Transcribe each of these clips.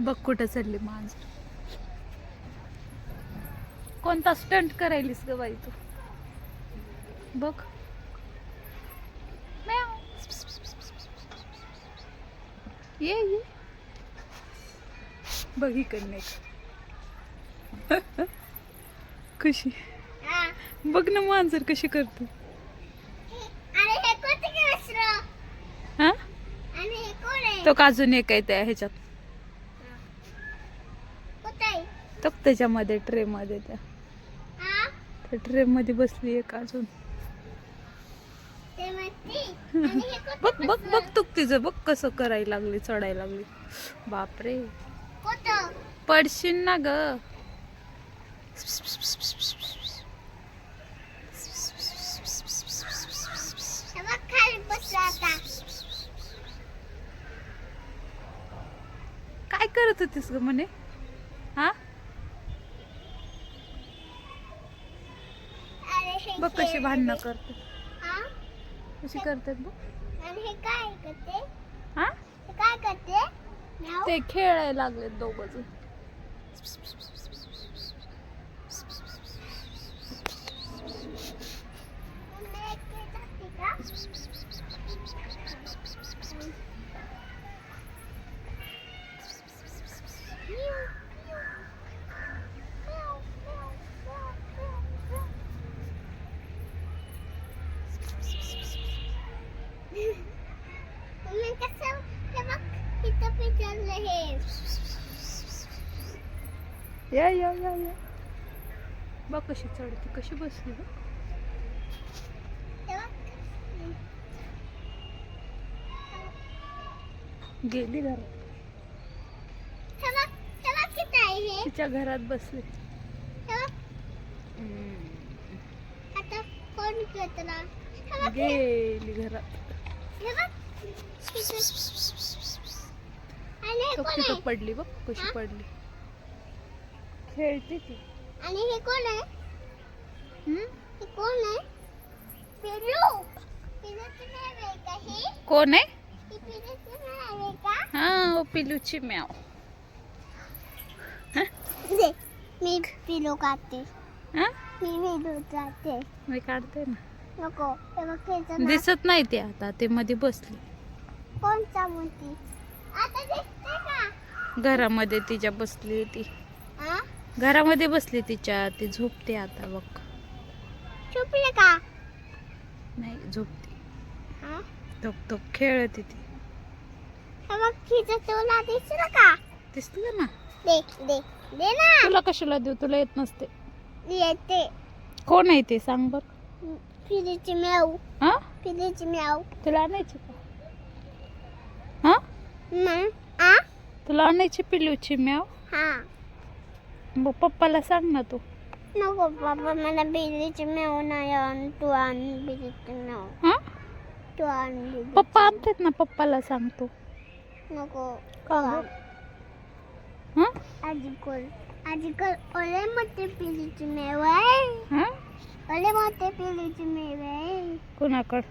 बघ कुठं चालली मांज कोणता स्टंट करायलीस ग बाई तू बघ. ये ये बघ इकडनं. कशी बघ ना मांजर कशी करतो हे? हा हे? तो अजून एक आहे त्या ह्याच्यात कोणतं आहे? त्याच्यामध्ये ट्रेमध्ये त्या हा? त्या ट्रे मध्ये बसली एक अजून बघ बघ बघ तू तिचं बघ कसं करायला लागली चढायला लागली बापरे पडशील ना ग काय करत होतीस ग म्हणे हा आणि हे बघ कशी भांडणं. करते? कशी करतात बघ आणि हे काय करते? हा हे काय करते? ते खेळायला लागले दोघ या या या या. बघ कशी चढते कशी बसली गेली घरात. तिच्या घरात बसली. गेली घरात. पडली बघ कशी? पडली. खेळते ती. आणि हे कोण आहे? हम्म? हे कोण आहे? नाव का हे? कोण आहे? ही पिलूची नाव आहे का? हा ओ पिलूची म्याव. दे मी पिलू काढते. हा? मी पिलू जाते. मी काढते ना. नको हे बघ त्याचं नाव दिसत नाही ते आता ते मध्ये बसली. कोणचा म्हणती आता दिसते का घरामध्ये तिच्या बसली ती हा घरामध्ये बसली तिच्या ती झोपते आता बघ. चुपले का? नाही झोपते. हा? धप धप खेळते ती. तुला दिसलं का? दिसलं ना. दे दे दे ना. तुला कशाला देऊ? तुला येत नसते. येते. कोण आहे ते? सांग बर. पिलीची म्याव हा? पिलीची म्याव तुला आणायची का? हा? तुला आणायची पिलूची म्याव हा. मग पप्पाला सांग ना तू नको बाबा मला बिलीची म्याव नाही आण तू आण बिलीची म्याव हा तू आण बिली पप्पा आणतात ना पप्पाला सांग तू नको का तू गं? आण. हा ओले मोठे पिलीची मेव आहे हा ओले मोठे पिलीची मेव आहे कोणाकड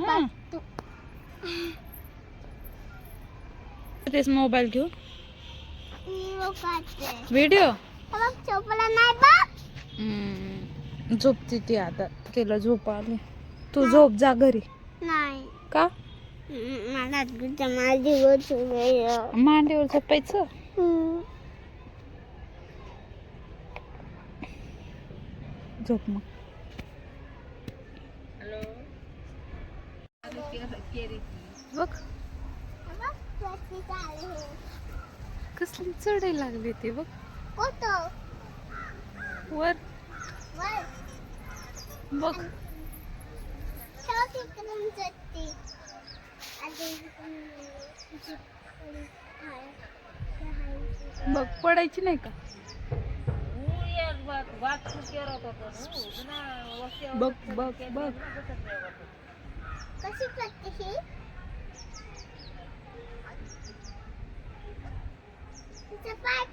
हा. तू तेच मोबाईल व्हिडिओ झोपते ती आता. तिला झोप आली तू झोप जा घरी. नाही. का? मला वेळ मांडीवर झोपायचं. झोप मग. बघ. कसली चढायला लागली ती बघ. वर. बघ. बघ पडायची नाही का? बघ बघ बघ. कशी करते ही तिचा पाय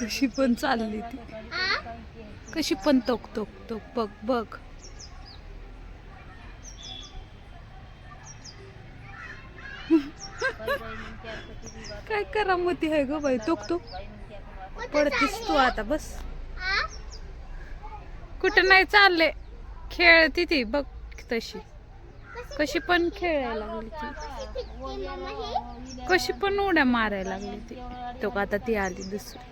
कशी पण चालली ती. कशी पण तोक तोक तोक बघ बघ. काय करामती आहे ग बाई? तोक तोक. पडतीस तू आता बस? कुठं नाही चालले. खेळती ती बघ तशी. कशी पण खेळायला लागली ती. कशी पण उड्या मारायला लागली ती. तो आता ती आली दुसरी.